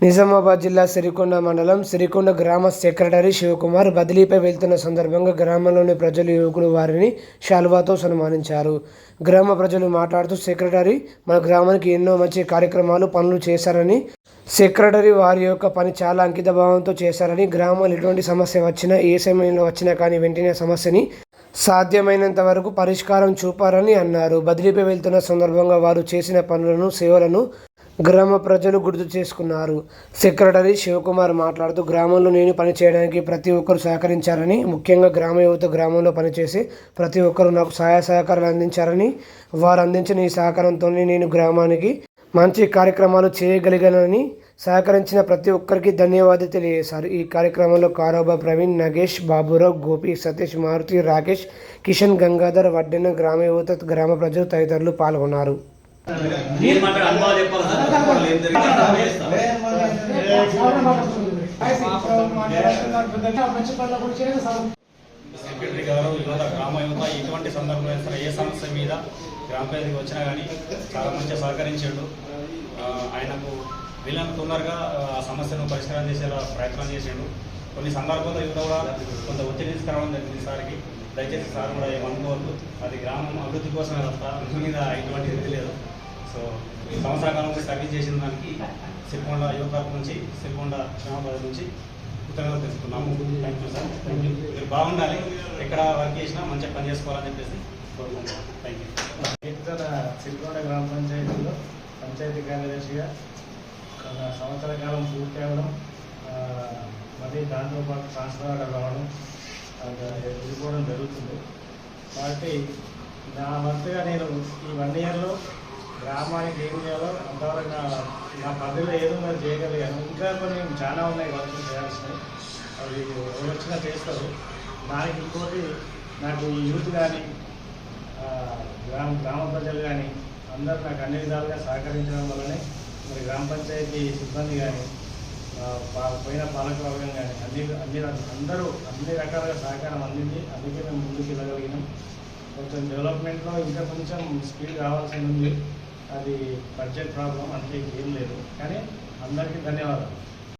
నిజామాబాద్ జిల్లా సిరికొండ మండలం సిరికొండ గ్రామ సెక్రటరీ శివకుమార్ బదిలీపై వెళ్తున్న సందర్భంగా గ్రామంలోని ప్రజలు యువకులు వారిని శాలువాతో సన్మానించారు. గ్రామ ప్రజలు మాట్లాడుతూ సెక్రటరీ మన గ్రామానికి ఎన్నో మంచి కార్యక్రమాలు పనులు చేశారని సెక్రటరీ వారి యొక్క పని చాలా అంకితభావంతో చేశారని గ్రామంలో ఎటువంటి సమస్య వచ్చినా ఏ సమయంలో వచ్చినా కానీ వెంటనే సమస్యని సాధ్యమైనంత వరకు పరిష్కారం చూపారని అన్నారు. బదిలీపై వెళ్తున్న సందర్భంగా వారు చేసిన పనులను సేవలను గ్రామ ప్రజలు గుర్తు చేసుకున్నారు. సెక్రటరీ శివకుమార్ మాట్లాడుతూ గ్రామంలో నేను పనిచేయడానికి ప్రతి ఒక్కరు సహకరించారని ముఖ్యంగా గ్రామ యువత గ్రామంలో పనిచేసి ప్రతి ఒక్కరు నాకు సహాయ సహకారాలు అందించారని వారు అందించిన ఈ సహకారంతో నేను గ్రామానికి మంచి కార్యక్రమాలు చేయగలిగానని సహకరించిన ప్రతి ఒక్కరికి ధన్యవాదాలు తెలియజేశారు. ఈ కార్యక్రమంలో కారోబా ప్రవీణ్ నగేష్ బాబురావు గోపి సతీష్ మారుతి రాకేష్ కిషన్ గంగాధర్ వడ్డెన గ్రామ యువత గ్రామ ప్రజలు తదితరులు పాల్గొన్నారు. మీరు మాట్లాడే అనుభవాలు చెప్పాలి సార్? సెక్రటరీ గారు యువత గ్రామ యువత ఎటువంటి సందర్భంలో సరే ఏ సమస్య మీద గ్రామ ప్రజలకు వచ్చినా కానీ చాలా మంచిగా సహకరించాడు. ఆయనకు వీళ్ళని తొందరగా ఆ సమస్యను పరిష్కారం చేసేలా ప్రయత్నం చేసాడు కొన్ని సందర్భాల్లో యువత కూడా కొంత ఒత్తిడి తీసుకురావడం జరిగింది సార్కి. దయచేసి సార్ కూడా ఏమనుకోవద్దు. అది గ్రామం అభివృద్ధి కోసమే తప్ప మీ మీద ఎటువంటి ఇది లేదు. సో ఈ సంవత్సర కాలంలో సర్వీస్ చేసిన దానికి సిరికొండ యువత నుంచి సిరికొండ గ్రామ ప్రజల నుంచి కృతజ్ఞతలు తెలుసుకున్నాము thank you sir thank you మీరు బాగుండాలి. ఎక్కడ వర్క్ చేసినా మంచిగా పని చేసుకోవాలని చెప్పేసి కోరుకుంటున్నాం థ్యాంక్ యూ సిరికొండ గ్రామ పంచాయతీలో పంచాయతీ కార్యదర్శిగా ఒక సంవత్సర కాలం పూర్తి అవ్వడం మళ్ళీ దాంతోపాటు ట్రాన్స్ఫర్ ఆర్డర్ రావడం ఎదుర్కోవడం జరుగుతుంది. కాబట్టి నా వంతుగా నేను ఈ వన్ ఇయర్లో గ్రామానికి ఏం చేయాలో అంతవరకు నా నా పరిధిలో ఏదో మరి చేయగలిగాను. ఇంకా కొన్ని చాలా ఉన్నాయి వర్క్ చేయాల్సినవి. అవి ఎవరు వచ్చినా చేస్తారు. దానికి ఇంకోటి నాకు ఈ యూత్ కానీ గ్రామ గ్రామ ప్రజలు కానీ అందరూ నాకు అన్ని విధాలుగా సహకరించడం వల్లనే మరి గ్రామ పంచాయతీ సిబ్బంది కానీ పోయిన పాలకవర్గం కానీ అన్ని అన్ని అందరూ అన్ని రకాలుగా సహకారం అందింది. అందుకే మేము ముందుకు వెళ్ళగలిగినాం. కొంచెం డెవలప్మెంట్లో ఇంకా కొంచెం స్పీడ్ రావాల్సి ఉంది. అది బడ్జెట్ ప్రాబ్లం అంటే ఏం లేదు. కానీ అందరికీ ధన్యవాదాలు.